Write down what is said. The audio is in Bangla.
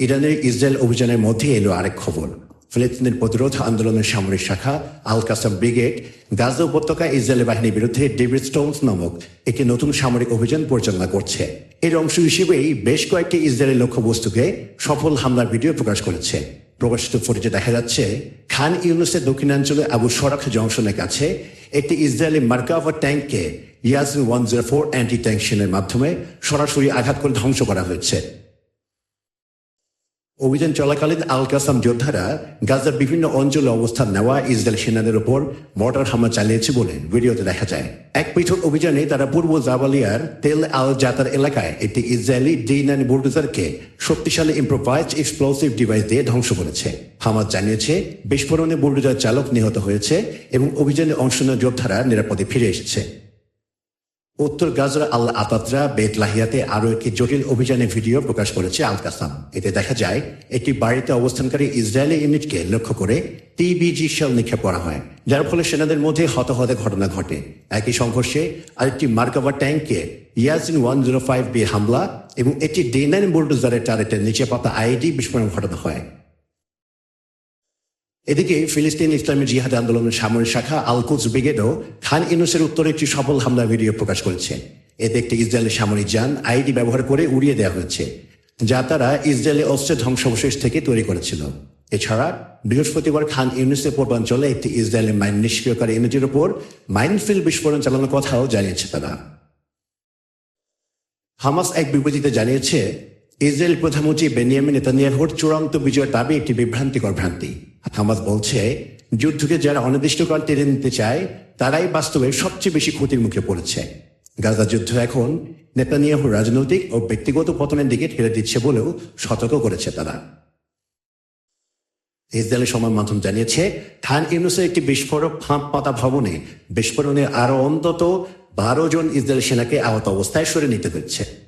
ইরানের ইসরায়েল অভিযানের মধ্যে এলো আরেক খবর। ফিলিস্তিনের প্রতিরোধ আন্দোলনের সামরিক শাখা আল কাসাম ব্রিগেড গাজা উপত্যকায় ইসরায়েলি বাহিনীর বিরুদ্ধে ডেভিড স্টোনস নামক একটি নতুন সামরিক অভিযান পরিচালনা করছে। এর অংশ হিসেবেই বেশ কয়েকটি ইসরায়েলি লক্ষ্যবস্তুকে সফল হামলার ভিডিও প্রকাশ করেছে। প্রকাশিত ফুটেজে দেখা যাচ্ছে, খান ইউনুসের দক্ষিণাঞ্চলে আবু সরাখ জংশনের কাছে একটি Israeli Merkava ট্যাঙ্ককে Yasin one zero four anti ট্যাঙ্কশনের মাধ্যমে সরাসরি আঘাত করে ধ্বংস করা হয়েছে। অভিযান চলাকালীন আল কাসাম যোদ্ধারা গাজার বিভিন্ন অঞ্চলে অবস্থান নেওয়া ইসরায়েল সেনাদের উপর মর্টার হামলা চালিয়েছে বলে ভিডিওতে দেখা যায়। এক পৃথক অভিযানে তারা পূর্ব জাবালিয়ার তেল আল জাতার এলাকায় একটি ইসরায়েলি ডি নাইন বুলডোজারকে শক্তিশালী ইম্প্রোভাইজ এক্সপ্লোসিভ ডিভাইস দিয়ে ধ্বংস করেছে। হামাজ জানিয়েছে, বিস্ফোরণে বুলডোজার চালক নিহত হয়েছে এবং অভিযানে অংশ নেওয়া যোদ্ধারা নিরাপদে ফিরে এসেছে। উত্তর গাজার আল আতাত্রা বেত লাহিয়াতে আরও একটি জটিল অভিযানে ভিডিও প্রকাশ করেছে আল কাসাম। এতে দেখা যায়, একটি বাড়িতে অবস্থানকারী ইসরায়েলি ইউনিটকে লক্ষ্য করে টিবিজি শেল নিক্ষেপ করা হয়, যার ফলে সেনাদের মধ্যে হতাহতের ঘটনা ঘটে। একই সংঘর্ষে আরেকটি মার্কাভা ট্যাঙ্কে Yasin one zero five B হামলা এবং একটি ডে নাইন বুলডোজারের টারেটের নিচে পাতা আইডি বিস্ফোরণ ঘটানো হয়। এদিকে ফিলিস্তিন ইসলামী জিহাদ আন্দোলনের সামরিক শাখা আলকুজ ব্রিগেডও খান ইউনুসের উত্তরে একটি সফল হামলার ভিডিও প্রকাশ করেছে। এতে একটি ইসরায়েলের সামরিক যান আইডি ব্যবহার করে উড়িয়ে দেওয়া হয়েছে, যা তারা ইসরায়েলি অস্ত্রের ধ্বংসাবশেষ থেকে তৈরি করেছিল। এছাড়া বৃহস্পতিবার খান ইউনুসের পূর্বাঞ্চলে একটি ইসরায়েলি মাইন নিষ্ক্রিয়কারী ইউনিটের উপর মাইনফিল্ড বিস্ফোরণ চালানোর কথাও জানিয়েছে তারা। হামাস এক বিবৃতিতে জানিয়েছে, ইসরায়েল প্রধানমন্ত্রী বেনিয়ামিন নেতানিয়াহুর চূড়ান্ত বিজয়ের দাবি একটি বিভ্রান্তিকর ভ্রান্তি। হামাস বলছে, যুদ্ধকে যারা অনির্দিষ্টকাল টেনে নিতে চায়, তারাই বাস্তবে সবচেয়ে বেশি ক্ষতির মুখে পড়েছে। গাজা যুদ্ধ এখন নেতানিয়াহুর রাজনৈতিক ও ব্যক্তিগত পতনের দিকে ঠেলে দিচ্ছে বলেও সতর্ক করেছে তারা। ইসরায়েলের সংবাদ মাধ্যম জানিয়েছে, খান ইউনুসের একটি বিস্ফোরক ফাঁপ পাতা ভবনে বিস্ফোরণে আরও অন্তত বারো জন ইসরায়েল সেনাকে আহত অবস্থায় সরে নিতে হচ্ছে